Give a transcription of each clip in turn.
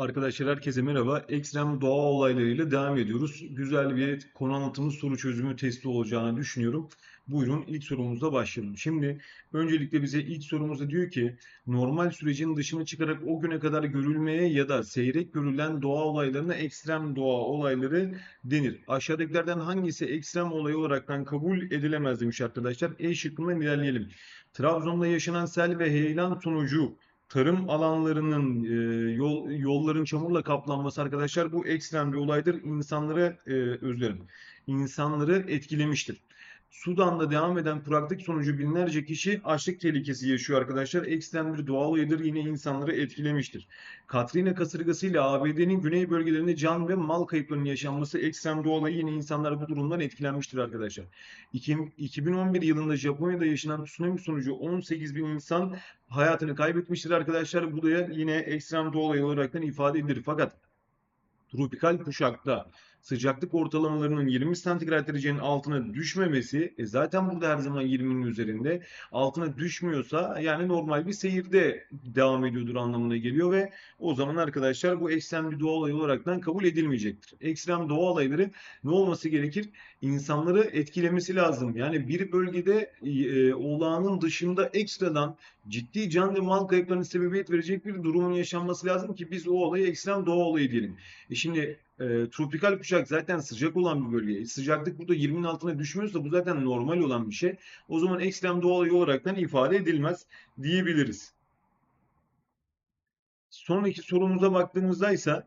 Arkadaşlar herkese merhaba. Ekstrem doğa olaylarıyla devam ediyoruz. Güzel bir konu anlatımı soru çözümü testi olacağını düşünüyorum. Buyurun ilk sorumuzla başlayalım. Şimdi öncelikle bize ilk sorumuzda diyor ki normal sürecin dışına çıkarak o güne kadar görülmeye ya da seyrek görülen doğa olaylarına ekstrem doğa olayları denir. Aşağıdakilerden hangisi ekstrem olay olaraktan kabul edilemez demiş arkadaşlar. E şıkkından ilerleyelim. Trabzon'da yaşanan sel ve heyelan sonucu tarım alanlarının e, yol yolların çamurla kaplanması arkadaşlar bu ekstrem bir olaydır. İnsanları e, özür dilerim. İnsanları etkilemiştir. Sudan'da devam eden kuraklık sonucu binlerce kişi açlık tehlikesi yaşıyor arkadaşlar. Ekstrem bir doğal olaydır yine insanları etkilemiştir. Katrina kasırgasıyla ABD'nin güney bölgelerinde can ve mal kayıplarının yaşanması ekstrem doğal yine insanlar bu durumdan etkilenmiştir arkadaşlar. İki- 2011 yılında Japonya'da yaşanan tsunami sonucu 18 bin insan hayatını kaybetmiştir arkadaşlar. Bu da yine ekstrem doğal olaraktan ifade edilir. Fakat tropikal kuşakta sıcaklık ortalamalarının 20 santigrat derecenin altına düşmemesi e zaten burada her zaman 20'nin üzerinde altına düşmüyorsa yani normal bir seyirde devam ediyordur anlamına geliyor ve o zaman arkadaşlar bu ekstrem bir doğa olayı olaraktan kabul edilmeyecektir. Ekstrem doğa olayları ne olması gerekir? İnsanları etkilemesi lazım. Yani bir bölgede e, olağanın dışında ekstradan ciddi can ve mal kayıplarına sebebiyet verecek bir durumun yaşanması lazım ki biz o olayı ekstrem doğa olayı diyelim. E şimdi e, tropikal kuşak zaten sıcak olan bir bölge. Sıcaklık burada 20'nin altına düşmüyorsa bu zaten normal olan bir şey. O zaman ekstrem doğa olayı olaraktan ifade edilmez diyebiliriz. Sonraki sorumuza baktığımızda ise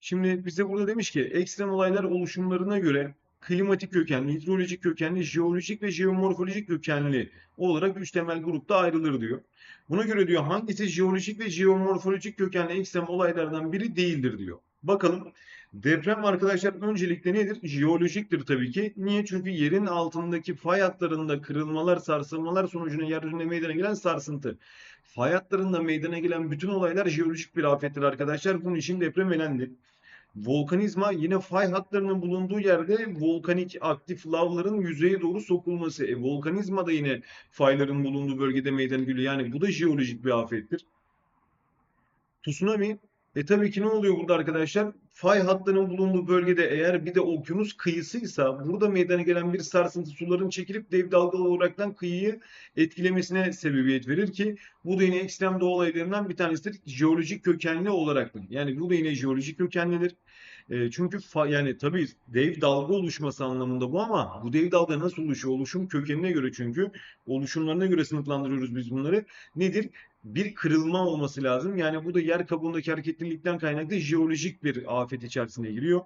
Şimdi bize burada demiş ki ekstrem olaylar oluşumlarına göre klimatik kökenli, hidrolojik kökenli, jeolojik ve jeomorfolojik kökenli olarak üç temel grupta ayrılır diyor. Buna göre diyor hangisi jeolojik ve jeomorfolojik kökenli ekstrem olaylardan biri değildir diyor. Bakalım deprem arkadaşlar öncelikle nedir? Jeolojiktir tabii ki. Niye? Çünkü yerin altındaki fay hatlarında kırılmalar, sarsılmalar sonucunda yeryüzünde meydana gelen sarsıntı. Fay hatlarında meydana gelen bütün olaylar jeolojik bir afettir arkadaşlar. Bunun için deprem elendi. Volkanizma yine fay hatlarının bulunduğu yerde volkanik aktif lavların yüzeye doğru sokulması. E, volkanizma da yine fayların bulunduğu bölgede meydana geliyor. Yani bu da jeolojik bir afettir. Tsunami e tabii ki ne oluyor burada arkadaşlar? Fay hattının bulunduğu bölgede eğer bir de okyanus kıyısıysa burada meydana gelen bir sarsıntı suların çekilip dev dalgalı olaraktan kıyıyı etkilemesine sebebiyet verir ki bu da yine ekstrem doğa olaylarından bir tanesidir. Jeolojik kökenli olarak. Yani bu da yine jeolojik kökenlidir. E, çünkü fa- yani tabii dev dalga oluşması anlamında bu ama bu dev dalga nasıl oluşuyor? Oluşum kökenine göre çünkü oluşumlarına göre sınıflandırıyoruz biz bunları. Nedir? Bir kırılma olması lazım. Yani bu da yer kabuğundaki hareketlilikten kaynaklı jeolojik bir afet içerisine giriyor.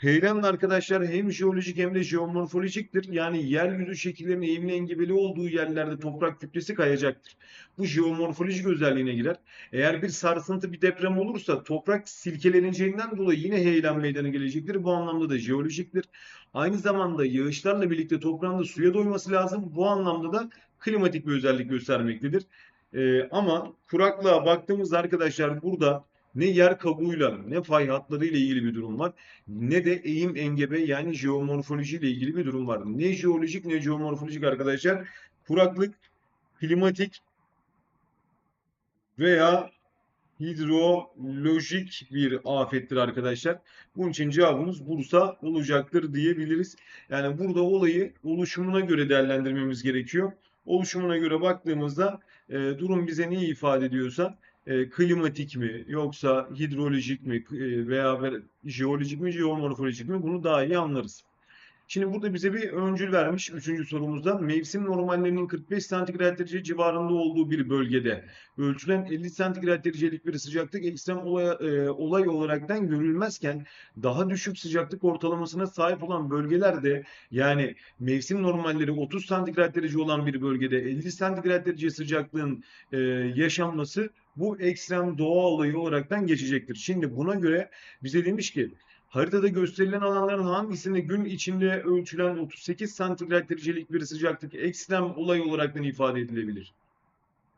Heyelan arkadaşlar hem jeolojik hem de jeomorfolojiktir. Yani yeryüzü şekillerinin eğimli engebeli olduğu yerlerde toprak kütlesi kayacaktır. Bu jeomorfolojik özelliğine girer. Eğer bir sarsıntı, bir deprem olursa toprak silkeleneceğinden dolayı yine heyelan meydana gelecektir. Bu anlamda da jeolojiktir. Aynı zamanda yağışlarla birlikte toprağın da suya doyması lazım. Bu anlamda da klimatik bir özellik göstermektedir. Ee, ama kuraklığa baktığımızda arkadaşlar burada ne yer kabuğuyla ne fay hatları ile ilgili bir durum var ne de eğim engebe yani jeomorfoloji ile ilgili bir durum var. Ne jeolojik ne jeomorfolojik arkadaşlar. Kuraklık, klimatik veya hidrolojik bir afettir arkadaşlar. Bunun için cevabımız Bursa olacaktır diyebiliriz. Yani burada olayı oluşumuna göre değerlendirmemiz gerekiyor. Oluşumuna göre baktığımızda e, durum bize neyi ifade ediyorsa e, klimatik mi yoksa hidrolojik mi e, veya jeolojik mi jeomorfolojik mi bunu daha iyi anlarız. Şimdi burada bize bir öncül vermiş 3. sorumuzda. Mevsim normallerinin 45 santigrat derece civarında olduğu bir bölgede ölçülen 50 santigrat derecelik bir sıcaklık ekstrem olay, e, olay olaraktan görülmezken daha düşük sıcaklık ortalamasına sahip olan bölgelerde yani mevsim normalleri 30 santigrat derece olan bir bölgede 50 santigrat derece sıcaklığın e, yaşanması bu ekstrem doğa olayı olaraktan geçecektir. Şimdi buna göre bize demiş ki Haritada gösterilen alanların hangisinde gün içinde ölçülen 38 santigrat derecelik bir sıcaklık ekstrem olay olaraktan ifade edilebilir?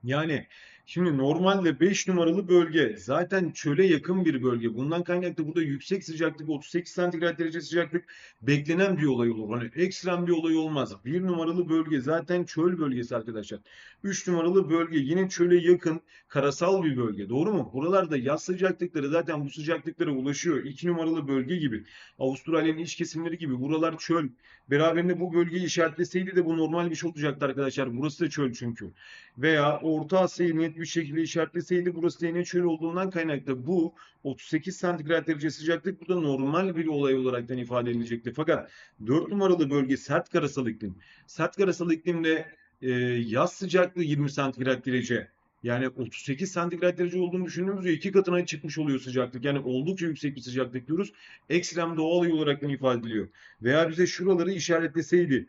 Yani Şimdi normalde 5 numaralı bölge zaten çöle yakın bir bölge. Bundan kaynaklı burada yüksek sıcaklık 38 santigrat derece sıcaklık beklenen bir olay olur. Hani ekstrem bir olay olmaz. 1 numaralı bölge zaten çöl bölgesi arkadaşlar. 3 numaralı bölge yine çöle yakın karasal bir bölge. Doğru mu? Buralarda yaz sıcaklıkları zaten bu sıcaklıklara ulaşıyor. 2 numaralı bölge gibi. Avustralya'nın iç kesimleri gibi. Buralar çöl. Beraberinde bu bölgeyi işaretleseydi de bu normal bir şey olacaktı arkadaşlar. Burası da çöl çünkü. Veya Orta Asya'yı net bir şekilde işaretleseydi burası yine çöl olduğundan kaynaklı bu 38 santigrat derece sıcaklık burada normal bir olay olaraktan ifade edilecekti. Fakat 4 numaralı bölge sert karasal iklim. Sert karasal iklimde e, yaz sıcaklığı 20 santigrat derece. Yani 38 santigrat derece olduğunu düşündüğümüzde iki katına çıkmış oluyor sıcaklık. Yani oldukça yüksek bir sıcaklık diyoruz. Ekstrem doğal olay olarak ifade ediliyor. Veya bize şuraları işaretleseydi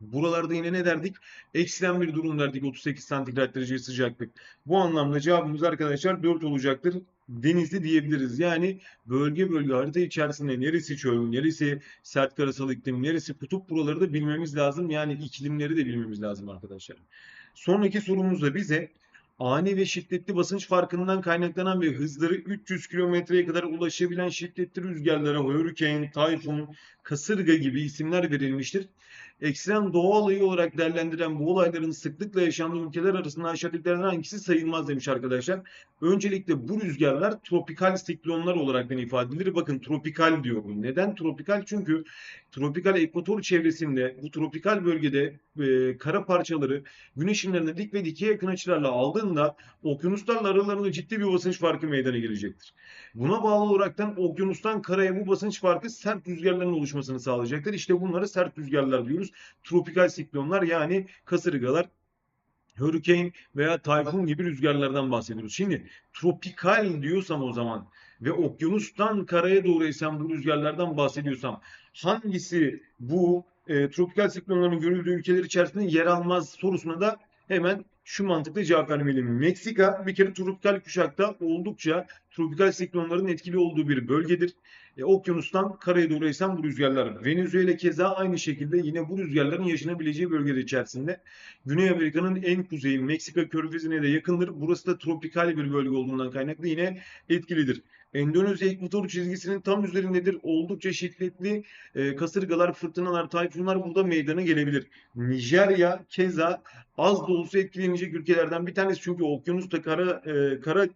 Buralarda yine ne derdik? Ekstrem bir durum derdik 38 santigrat derece sıcaklık. Bu anlamda cevabımız arkadaşlar 4 olacaktır. Denizli diyebiliriz. Yani bölge bölge harita içerisinde neresi çöl, neresi sert karasal iklim, neresi kutup buraları da bilmemiz lazım. Yani iklimleri de bilmemiz lazım arkadaşlar. Sonraki sorumuzda bize ani ve şiddetli basınç farkından kaynaklanan ve hızları 300 kilometreye kadar ulaşabilen şiddetli rüzgarlara hurricane, tayfun, kasırga gibi isimler verilmiştir. Ekstrem doğa olayı olarak değerlendiren bu olayların sıklıkla yaşandığı ülkeler arasında aşağıdakilerden hangisi sayılmaz demiş arkadaşlar. Öncelikle bu rüzgarlar tropikal siklonlar olarak ifade edilir. Bakın tropikal diyorum. Neden tropikal? Çünkü tropikal ekvator çevresinde bu tropikal bölgede e, kara parçaları güneş ışınlarını dik ve dikey yakın açılarla aldığında okyanuslarla aralarında ciddi bir basınç farkı meydana gelecektir. Buna bağlı olaraktan okyanustan karaya bu basınç farkı sert rüzgarların oluşmasını sağlayacaktır. İşte bunlara sert rüzgarlar diyoruz. Tropikal siklonlar yani kasırgalar, hurricane veya tayfun gibi rüzgarlardan bahsediyoruz. Şimdi tropikal diyorsam o zaman ve okyanustan karaya doğru esen bu rüzgarlardan bahsediyorsam hangisi bu e, tropikal siklonların görüldüğü ülkeler içerisinde yer almaz sorusuna da hemen şu mantıkla cevap vermeliyim. Meksika bir kere tropikal kuşakta oldukça tropikal siklonların etkili olduğu bir bölgedir. E, okyanustan karaya doğru esen bu rüzgarlar. Venezuela keza aynı şekilde yine bu rüzgarların yaşanabileceği bölgeler içerisinde. Güney Amerika'nın en kuzeyi Meksika körfezine de yakındır. Burası da tropikal bir bölge olduğundan kaynaklı yine etkilidir. Endonezya ekvator çizgisinin tam üzerindedir. Oldukça şiddetli e, kasırgalar, fırtınalar, tayfunlar burada meydana gelebilir. Nijerya keza az da olsa etkilenecek ülkelerden bir tanesi. Çünkü okyanusta kara, e, kara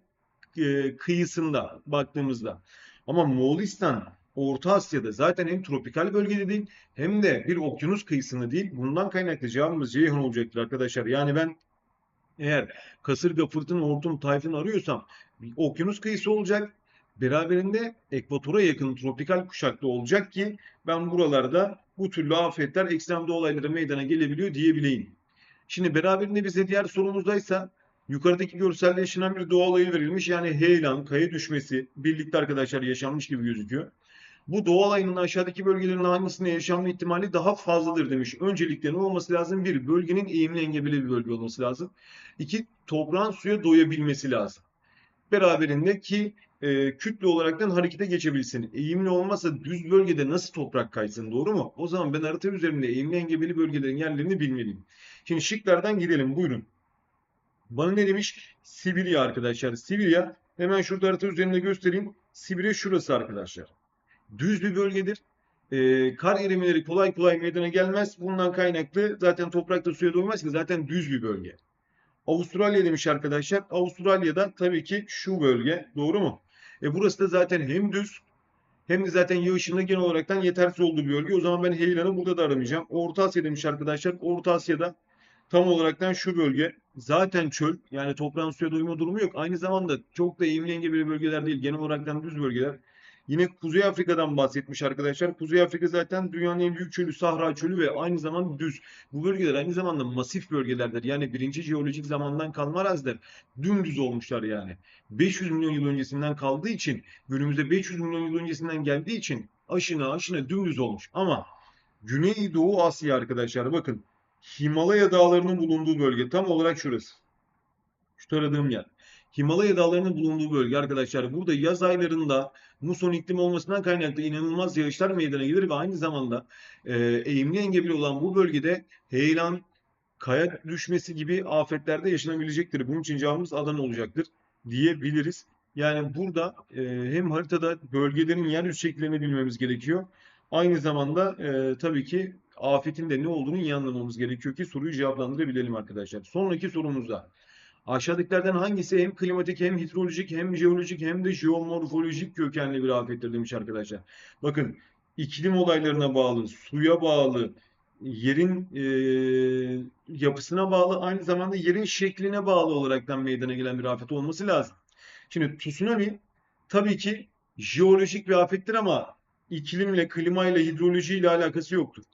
e, kıyısında baktığımızda. Ama Moğolistan Orta Asya'da zaten hem tropikal bölgede değil hem de bir okyanus kıyısında değil. Bundan kaynaklı cevabımız Ceyhan olacaktır arkadaşlar. Yani ben eğer kasırga, fırtına, hortum, tayfun arıyorsam okyanus kıyısı olacak. Beraberinde ekvatora yakın tropikal kuşakta olacak ki ben buralarda bu türlü afetler, ekstrem olayları meydana gelebiliyor diyebileyim. Şimdi beraberinde bize diğer sorumuzdaysa yukarıdaki görselde yaşanan bir doğa olayı verilmiş. Yani heyelan, kaya düşmesi birlikte arkadaşlar yaşanmış gibi gözüküyor. Bu doğa olayının aşağıdaki bölgelerin hangisinde yaşanma ihtimali daha fazladır demiş. Öncelikle ne olması lazım? Bir, bölgenin eğimli engebeli bir bölge olması lazım. İki, toprağın suya doyabilmesi lazım. Beraberinde ki e, kütle olaraktan harekete geçebilsin. Eğimli olmazsa düz bölgede nasıl toprak kaysın doğru mu? O zaman ben harita üzerinde eğimli engebeli bölgelerin yerlerini bilmeliyim. Şimdi şıklardan gidelim buyurun. Bana ne demiş? Sibirya arkadaşlar. Sibirya hemen şurada harita üzerinde göstereyim. Sibirya şurası arkadaşlar. Düz bir bölgedir. Ee, kar erimeleri kolay kolay meydana gelmez. Bundan kaynaklı zaten toprakta suya doymaz ki zaten düz bir bölge. Avustralya demiş arkadaşlar. Avustralya'da tabii ki şu bölge. Doğru mu? E burası da zaten hem düz hem de zaten yağışında genel olaraktan yetersiz olduğu bir bölge. O zaman ben heyelanı burada da aramayacağım. Orta Asya demiş arkadaşlar. Orta Asya'da tam olaraktan şu bölge zaten çöl. Yani toprağın suya doyma durumu yok. Aynı zamanda çok da eğimli engebeli bölgeler değil. Genel olaraktan düz bölgeler. Yine Kuzey Afrika'dan bahsetmiş arkadaşlar. Kuzey Afrika zaten dünyanın en büyük çölü, Sahra çölü ve aynı zamanda düz. Bu bölgeler aynı zamanda masif bölgelerdir. Yani birinci jeolojik zamandan kalma araziler. Dümdüz olmuşlar yani. 500 milyon yıl öncesinden kaldığı için, günümüzde 500 milyon yıl öncesinden geldiği için aşına aşına dümdüz olmuş. Ama Güneydoğu Asya arkadaşlar bakın. Himalaya dağlarının bulunduğu bölge tam olarak şurası. Şu taradığım yer. Himalaya dağlarının bulunduğu bölge arkadaşlar. Burada yaz aylarında muson iklim olmasından kaynaklı inanılmaz yağışlar meydana gelir ve aynı zamanda e, eğimli engebeli olan bu bölgede heyelan, kaya düşmesi gibi afetlerde yaşanabilecektir. Bunun için cevabımız Adana olacaktır diyebiliriz. Yani burada e, hem haritada bölgelerin yer yüz şekillerini bilmemiz gerekiyor. Aynı zamanda e, tabii ki afetin de ne olduğunu iyi anlamamız gerekiyor ki soruyu cevaplandırabilelim arkadaşlar. Sonraki sorumuzda aşağıdakilerden hangisi hem klimatik hem hidrolojik hem jeolojik hem de jeomorfolojik kökenli bir afettir demiş arkadaşlar. Bakın iklim olaylarına bağlı, suya bağlı, yerin e, yapısına bağlı, aynı zamanda yerin şekline bağlı olaraktan meydana gelen bir afet olması lazım. Şimdi tsunami tabii ki jeolojik bir afettir ama iklimle, klimayla, hidrolojiyle alakası yoktur.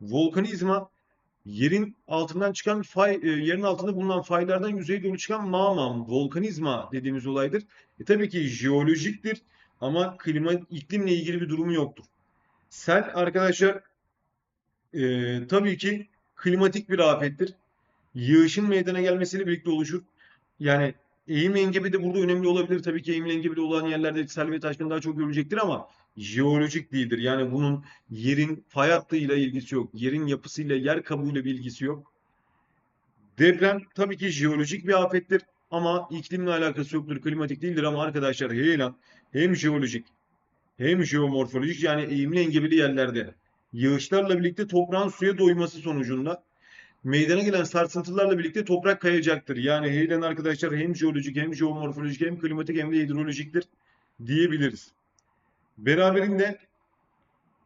Volkanizma yerin altından çıkan fay, e, yerin altında bulunan faylardan yüzeye doğru çıkan mağma, volkanizma dediğimiz olaydır. E, tabii ki jeolojiktir ama klima, iklimle ilgili bir durumu yoktur. Sel arkadaşlar e, tabii ki klimatik bir afettir. Yağışın meydana gelmesiyle birlikte oluşur. Yani eğim engebi de burada önemli olabilir. Tabii ki eğim engebeli olan yerlerde sel ve taşkın daha çok görülecektir ama jeolojik değildir. Yani bunun yerin fay hattıyla ilgisi yok. Yerin yapısıyla, yer kabuğuyla bir ilgisi yok. Deprem tabii ki jeolojik bir afettir ama iklimle alakası yoktur. Klimatik değildir ama arkadaşlar heyelan hem jeolojik hem jeomorfolojik yani eğimli engebeli yerlerde yağışlarla birlikte toprağın suya doyması sonucunda meydana gelen sarsıntılarla birlikte toprak kayacaktır. Yani heyelan arkadaşlar hem jeolojik hem jeomorfolojik hem klimatik hem de hidrolojiktir diyebiliriz. Beraberinde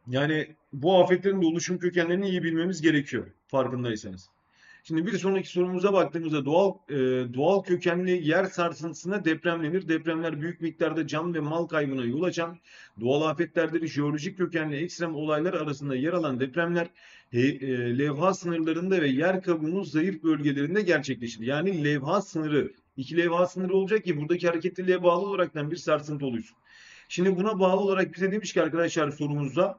yani bu afetlerin de oluşum kökenlerini iyi bilmemiz gerekiyor farkındaysanız. Şimdi bir sonraki sorumuza baktığımızda doğal e, doğal kökenli yer sarsıntısına deprem denir. Depremler büyük miktarda can ve mal kaybına yol açan doğal afetlerdir. Jeolojik kökenli ekstrem olaylar arasında yer alan depremler e, e, levha sınırlarında ve yer kabuğunun zayıf bölgelerinde gerçekleşir. Yani levha sınırı, iki levha sınırı olacak ki buradaki hareketliliğe bağlı olaraktan bir sarsıntı oluşsun. Şimdi buna bağlı olarak bize demiş ki arkadaşlar sorumuzda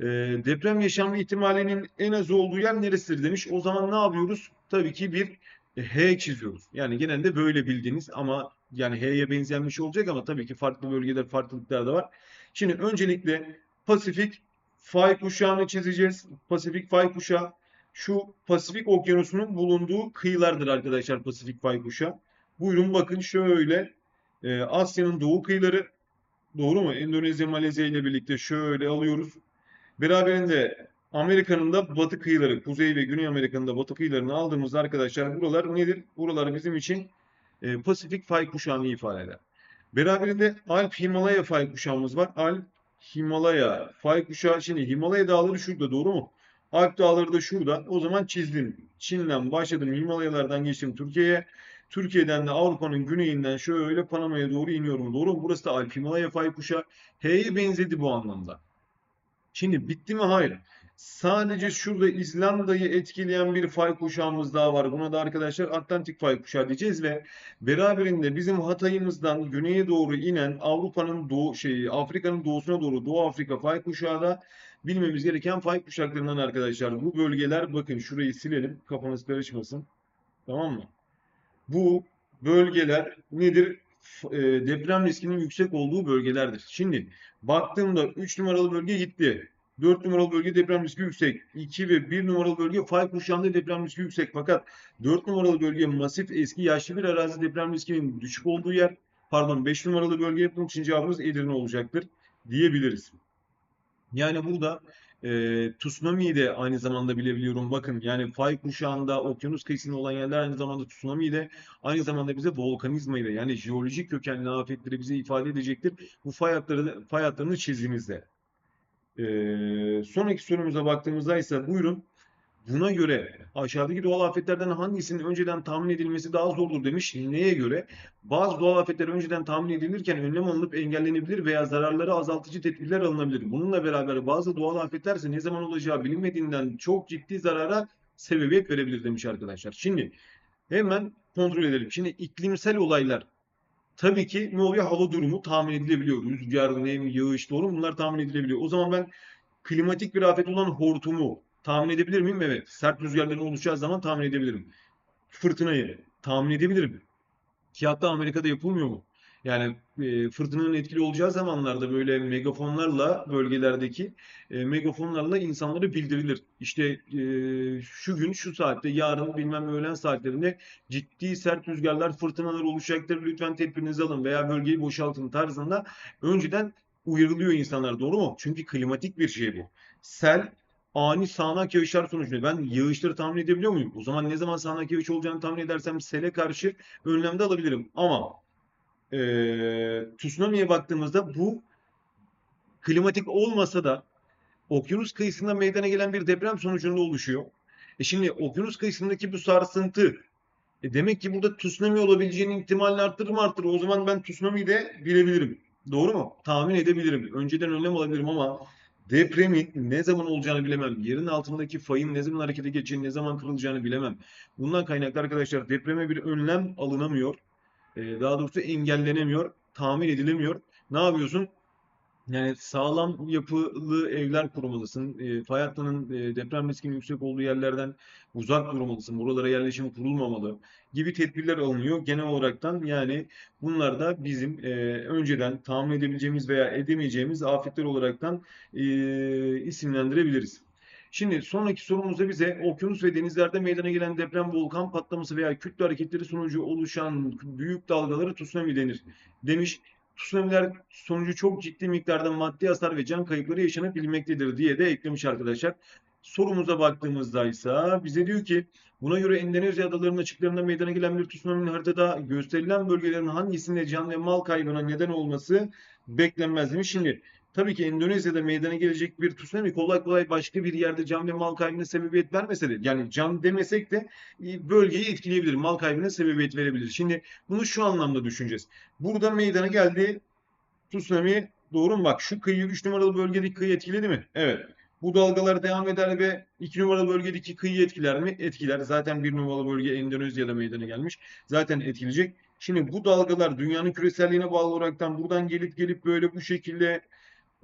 e, deprem yaşanma ihtimalinin en az olduğu yer neresidir demiş. O zaman ne yapıyoruz? Tabii ki bir e, H çiziyoruz. Yani genelde böyle bildiğiniz ama yani H'ye benzeyen olacak ama tabii ki farklı bölgeler farklılıklar da var. Şimdi öncelikle Pasifik fay kuşağını çizeceğiz. Pasifik fay kuşağı şu Pasifik okyanusunun bulunduğu kıyılardır arkadaşlar Pasifik fay kuşağı. Buyurun bakın şöyle e, Asya'nın doğu kıyıları doğru mu? Endonezya, Malezya ile birlikte şöyle alıyoruz. Beraberinde Amerika'nın da batı kıyıları, Kuzey ve Güney Amerika'nın da batı kıyılarını aldığımızda arkadaşlar buralar nedir? Buralar bizim için e, Pasifik fay kuşağını ifade eder. Beraberinde Alp Himalaya fay kuşağımız var. Alp Himalaya fay kuşağı. Şimdi Himalaya dağları şurada doğru mu? Alp dağları da şurada. O zaman çizdim. Çin'den başladım. Himalayalardan geçtim Türkiye'ye. Türkiye'den de Avrupa'nın güneyinden şöyle Panama'ya doğru iniyorum. Doğru mu? Burası da Alp Himalaya fay kuşağı. H'ye benzedi bu anlamda. Şimdi bitti mi? Hayır. Sadece şurada İzlanda'yı etkileyen bir fay kuşağımız daha var. Buna da arkadaşlar Atlantik fay kuşağı diyeceğiz ve beraberinde bizim Hatay'ımızdan güneye doğru inen Avrupa'nın doğu şeyi Afrika'nın doğusuna doğru Doğu Afrika fay kuşağı da bilmemiz gereken fay kuşaklarından arkadaşlar. Bu bölgeler bakın şurayı silelim. Kafanız karışmasın. Tamam mı? Bu bölgeler nedir? e, deprem riskinin yüksek olduğu bölgelerdir. Şimdi baktığımda 3 numaralı bölge gitti. 4 numaralı bölge deprem riski yüksek. 2 ve 1 numaralı bölge fay kuşağında deprem riski yüksek. Fakat 4 numaralı bölge masif eski yaşlı bir arazi deprem riskinin düşük olduğu yer. Pardon 5 numaralı bölge bunun için cevabımız Edirne olacaktır diyebiliriz. Yani burada e, tsunami'yi de aynı zamanda bilebiliyorum. Bakın yani fay kuşağında okyanus kıyısında olan yerler aynı zamanda tsunami'yi de aynı zamanda bize volkanizmayı da yani jeolojik kökenli afetleri bize ifade edecektir. Bu fay hatları, fay hatlarını çizdiğimizde. E, sonraki sorumuza baktığımızda ise buyurun. Buna göre aşağıdaki doğal afetlerden hangisinin önceden tahmin edilmesi daha zordur demiş. Neye göre? Bazı doğal afetler önceden tahmin edilirken önlem alınıp engellenebilir veya zararları azaltıcı tedbirler alınabilir. Bununla beraber bazı doğal afetler ise ne zaman olacağı bilinmediğinden çok ciddi zarara sebebiyet verebilir demiş arkadaşlar. Şimdi hemen kontrol edelim. Şimdi iklimsel olaylar tabii ki ne oluyor? Hava durumu tahmin edilebiliyor. Rüzgar, nem, yağış doğru mu? Bunlar tahmin edilebiliyor. O zaman ben klimatik bir afet olan hortumu tahmin edebilir miyim? Evet. Sert rüzgarların oluşacağı zaman tahmin edebilirim. Fırtınayı tahmin edebilirim. Ki hatta Amerika'da yapılmıyor mu? Yani e, fırtınanın etkili olacağı zamanlarda böyle megafonlarla bölgelerdeki e, megafonlarla insanlara bildirilir. İşte e, şu gün şu saatte yarın bilmem öğlen saatlerinde ciddi sert rüzgarlar fırtınalar oluşacaktır. Lütfen tedbirinizi alın veya bölgeyi boşaltın tarzında önceden uyarılıyor insanlar doğru mu? Çünkü klimatik bir şey bu. Sel ani sağanak yağışlar sonucunda ben yağışları tahmin edebiliyor muyum? O zaman ne zaman sağanak yağış olacağını tahmin edersem sele karşı önlem de alabilirim. Ama e, tsunami'ye baktığımızda bu klimatik olmasa da okyanus kıyısında meydana gelen bir deprem sonucunda oluşuyor. E şimdi okyanus kıyısındaki bu sarsıntı e demek ki burada tsunami olabileceğinin ihtimalini arttırır mı arttırır? O zaman ben tsunami'yi de bilebilirim. Doğru mu? Tahmin edebilirim. Önceden önlem alabilirim ama depremin ne zaman olacağını bilemem. Yerin altındaki fayın ne zaman harekete geçeceğini, ne zaman kırılacağını bilemem. Bundan kaynaklı arkadaşlar depreme bir önlem alınamıyor. Ee, daha doğrusu engellenemiyor, tahmin edilemiyor. Ne yapıyorsun? Yani sağlam yapılı evler kurmalısın. E, fay hattının e, deprem riskinin yüksek olduğu yerlerden uzak durmalısın. Buralara yerleşim kurulmamalı gibi tedbirler alınıyor. Genel olaraktan yani bunlar da bizim e, önceden tahmin edebileceğimiz veya edemeyeceğimiz afetler olaraktan e, isimlendirebiliriz. Şimdi sonraki sorumuzda bize okyanus ve denizlerde meydana gelen deprem, volkan patlaması veya kütle hareketleri sonucu oluşan büyük dalgaları tsunami denir demiş. Tsunamiler sonucu çok ciddi miktarda maddi hasar ve can kayıpları yaşanabilmektedir diye de eklemiş arkadaşlar. Sorumuza baktığımızda ise bize diyor ki buna göre Endonezya adalarının açıklarında meydana gelen bir tsunami'nin haritada gösterilen bölgelerin hangisinde can ve mal kaybına neden olması beklenmez demiş. Şimdi tabii ki Endonezya'da meydana gelecek bir tsunami kolay kolay başka bir yerde can ve mal kaybına sebebiyet vermese de yani can demesek de bölgeyi etkileyebilir, mal kaybına sebebiyet verebilir. Şimdi bunu şu anlamda düşüneceğiz. Burada meydana geldi tsunami doğru mu? Bak şu kıyı 3 numaralı bölgedeki kıyı etkiledi mi? Evet. Bu dalgalar devam eder ve 2 numaralı bölgedeki kıyı etkiler mi? Etkiler. Zaten 1 numaralı bölge Endonezya'da meydana gelmiş. Zaten etkileyecek. Şimdi bu dalgalar dünyanın küreselliğine bağlı olaraktan buradan gelip gelip böyle bu şekilde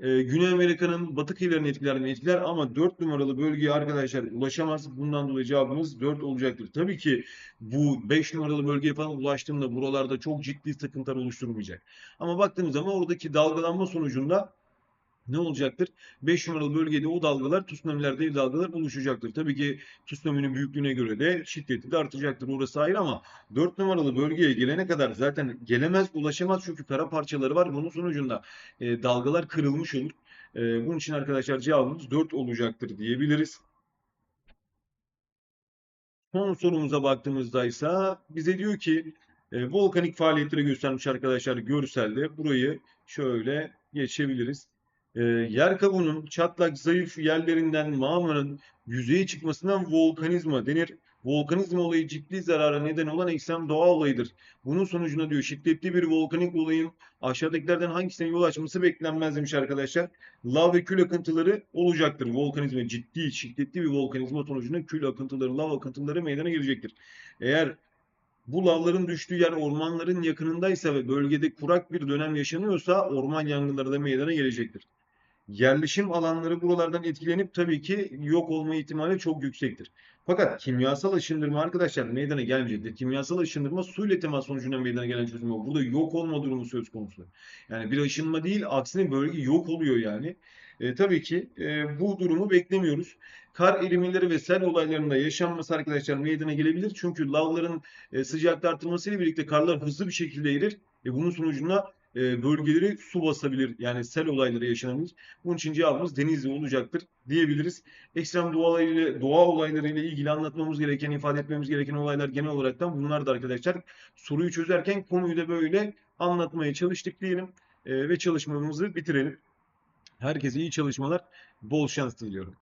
e, Güney Amerika'nın batı kıyılarını etkiler? Etkiler ama 4 numaralı bölgeye arkadaşlar ulaşamaz. Bundan dolayı cevabımız 4 olacaktır. Tabii ki bu 5 numaralı bölgeye falan ulaştığımda buralarda çok ciddi sıkıntılar oluşturmayacak. Ama baktığımız zaman oradaki dalgalanma sonucunda ne olacaktır? 5 numaralı bölgede o dalgalar tsunami'ler değil dalgalar oluşacaktır. Tabii ki tsunami'nin büyüklüğüne göre de şiddeti de artacaktır. Orası ayrı ama 4 numaralı bölgeye gelene kadar zaten gelemez, ulaşamaz çünkü kara parçaları var. Bunun sonucunda e, dalgalar kırılmış olur. E, bunun için arkadaşlar cevabımız 4 olacaktır diyebiliriz. Son sorumuza baktığımızda ise bize diyor ki e, volkanik faaliyetleri göstermiş arkadaşlar görselde. Burayı şöyle geçebiliriz. E, yer kabuğunun çatlak zayıf yerlerinden mağaranın yüzeye çıkmasından volkanizma denir. Volkanizma olayı ciddi zarara neden olan ekstrem doğa olayıdır. Bunun sonucunda diyor şiddetli bir volkanik olayın aşağıdakilerden hangisine yol açması beklenmez demiş arkadaşlar. Lav ve kül akıntıları olacaktır. Volkanizma ciddi, şiddetli bir volkanizma sonucunda kül akıntıları, lav akıntıları meydana gelecektir. Eğer bu lavların düştüğü yer ormanların yakınındaysa ve bölgede kurak bir dönem yaşanıyorsa orman yangınları da meydana gelecektir yerleşim alanları buralardan etkilenip tabii ki yok olma ihtimali çok yüksektir. Fakat kimyasal ışındırma arkadaşlar meydana gelmeyecektir. Kimyasal ışındırma su ile temas sonucunda meydana gelen çözüm yok. Burada yok olma durumu söz konusu. Yani bir ışınma değil aksine bölge yok oluyor yani. E, tabii ki e, bu durumu beklemiyoruz. Kar erimeleri ve sel olaylarında yaşanması arkadaşlar meydana gelebilir. Çünkü lavların e, sıcaklık artırmasıyla birlikte karlar hızlı bir şekilde erir. E, bunun sonucunda e, bölgeleri su basabilir. Yani sel olayları yaşanabilir. Bunun için cevabımız Denizli olacaktır diyebiliriz. Ekstrem doğa olaylarıyla, doğa olaylarıyla ilgili anlatmamız gereken, ifade etmemiz gereken olaylar genel bunlar da arkadaşlar. Soruyu çözerken konuyu da böyle anlatmaya çalıştık diyelim e, ve çalışmamızı bitirelim. Herkese iyi çalışmalar, bol şans diliyorum.